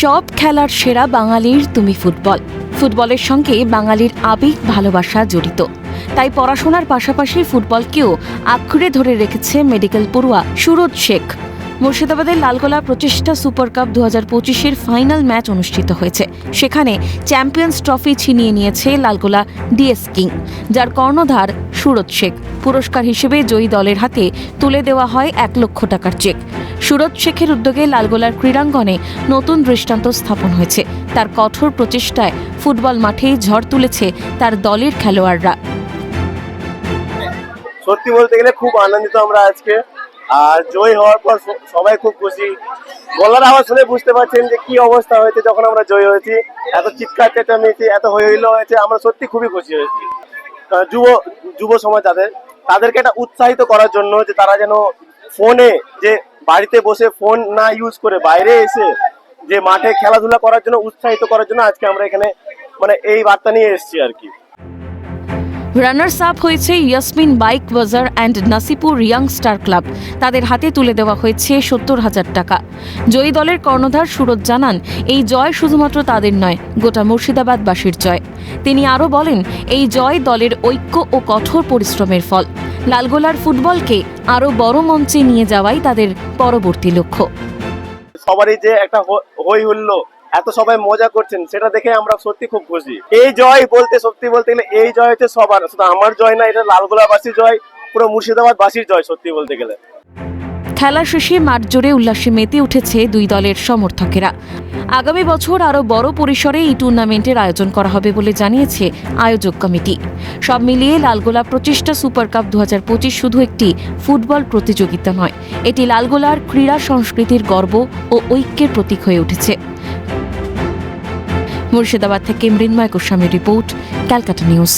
সব খেলার সেরা বাঙালির তুমি ফুটবল। ফুটবলের সঙ্গে বাঙালির আবেগ ভালোবাসা জড়িত। তাই পড়াশোনার পাশাপাশি ফুটবলকেও আঁকড়ে ধরে রেখেছে মেডিকেল পড়ুয়া সুরজ শেখ। মুর্শিদাবাদের লালগোলা প্রচেষ্টা সুপার কাপ দু হাজার পঁচিশের ফাইনাল ম্যাচ অনুষ্ঠিত হয়েছে। সেখানে চ্যাম্পিয়ন্স ট্রফি ছিনিয়ে নিয়েছে লালগোলা ডিএস কিং, যার কর্ণধার সুরজ শেখ। পুরস্কার হিসেবে জয়ী দলের হাতে তুলে দেওয়া হয় এক লক্ষ টাকার চেক। সুরজ শেখের উদ্যোগে লালগোলার ক্রীড়াঙ্গনে নতুন দৃষ্টান্ত স্থাপন হয়েছে। তার কঠোর প্রচেষ্টায় ফুটবল মাঠেই ঝড় তুলেছে তার দলের খেলোয়াড়রা। সত্যি বলতে গেলে খুব আনন্দিত আমরা আজকে। আর জয় হওয়ার পর সবাই খুব খুশি। গলার আওয়াজ শুনে বুঝতে পারছেন যে কি অবস্থা হয়েছে যখন আমরা জয় হয়েছি। এত চিৎকার চেঁচামেচি, এত হইল হয়েছে, আমরা সত্যি খুবই খুশি হয়েছি। যুব যুব সমাজ তাদের, তাদেরকে এটা উৎসাহিত করার জন্য যে তারা যেন ফোনে, যে বাড়িতে বসে ফোন না ইউজ করে বাইরে এসে যে মাঠে খেলাধুলা করার জন্য উৎসাহিত করার জন্য আজকে আমরা এখানে মানে এই বার্তা নিয়ে এসেছি আর কি। রানার্স আপ হয়েছে Yasmin bike Bazar and Nasipur young star club তাদের হাতে তুলে দেওয়া হয়েছে সত্তর হাজার টাকা। জয়ী দলের কর্ণধার সুরজ জানান, এই জয় শুধুমাত্র তাদের নয়, গোটা মুর্শিদাবাদবাসীর জয়। তিনি আরও বলেন, এই জয় দলের ঐক্য ও কঠোর পরিশ্রমের ফল। লালগোলার ফুটবলকে আরও বড় মঞ্চে নিয়ে যাওয়াই তাদের পরবর্তী লক্ষ্য। সবারই যে একটা হই হুল্লো এত সবাই মজা করছেন, সেটা দেখে আমরা সত্যি খুব খুশি। এই জয় বলতে, সত্যি বলতে গেলে এই জয় হচ্ছে সবার, শুধু আমার জয় না, এটা লালগোলাবাসীর জয়, পুরো মুর্শিদাবাদ বাসীর জয় সত্যি বলতে গেলে। খেলা শেষে মাঠ জুড়ে উল্লাসে মেতে উঠেছে দুই দলের সমর্থকেরা। আগামী বছর আরও বড় পরিসরে এই টুর্নামেন্টের আয়োজন করা হবে বলে জানিয়েছে আয়োজক কমিটি। সব মিলিয়ে লালগোলা প্রচেষ্টা সুপার কাপ দু হাজার পঁচিশ শুধু একটি ফুটবল প্রতিযোগিতা নয়, এটি লালগোলার ক্রীড়া সংস্কৃতির গর্ব ও ঐক্যের প্রতীক হয়ে উঠেছে। মুর্শিদাবাদ থেকে মৃন্ময় গোস্বামীর রিপোর্ট ক্যালকাটা নিউজ।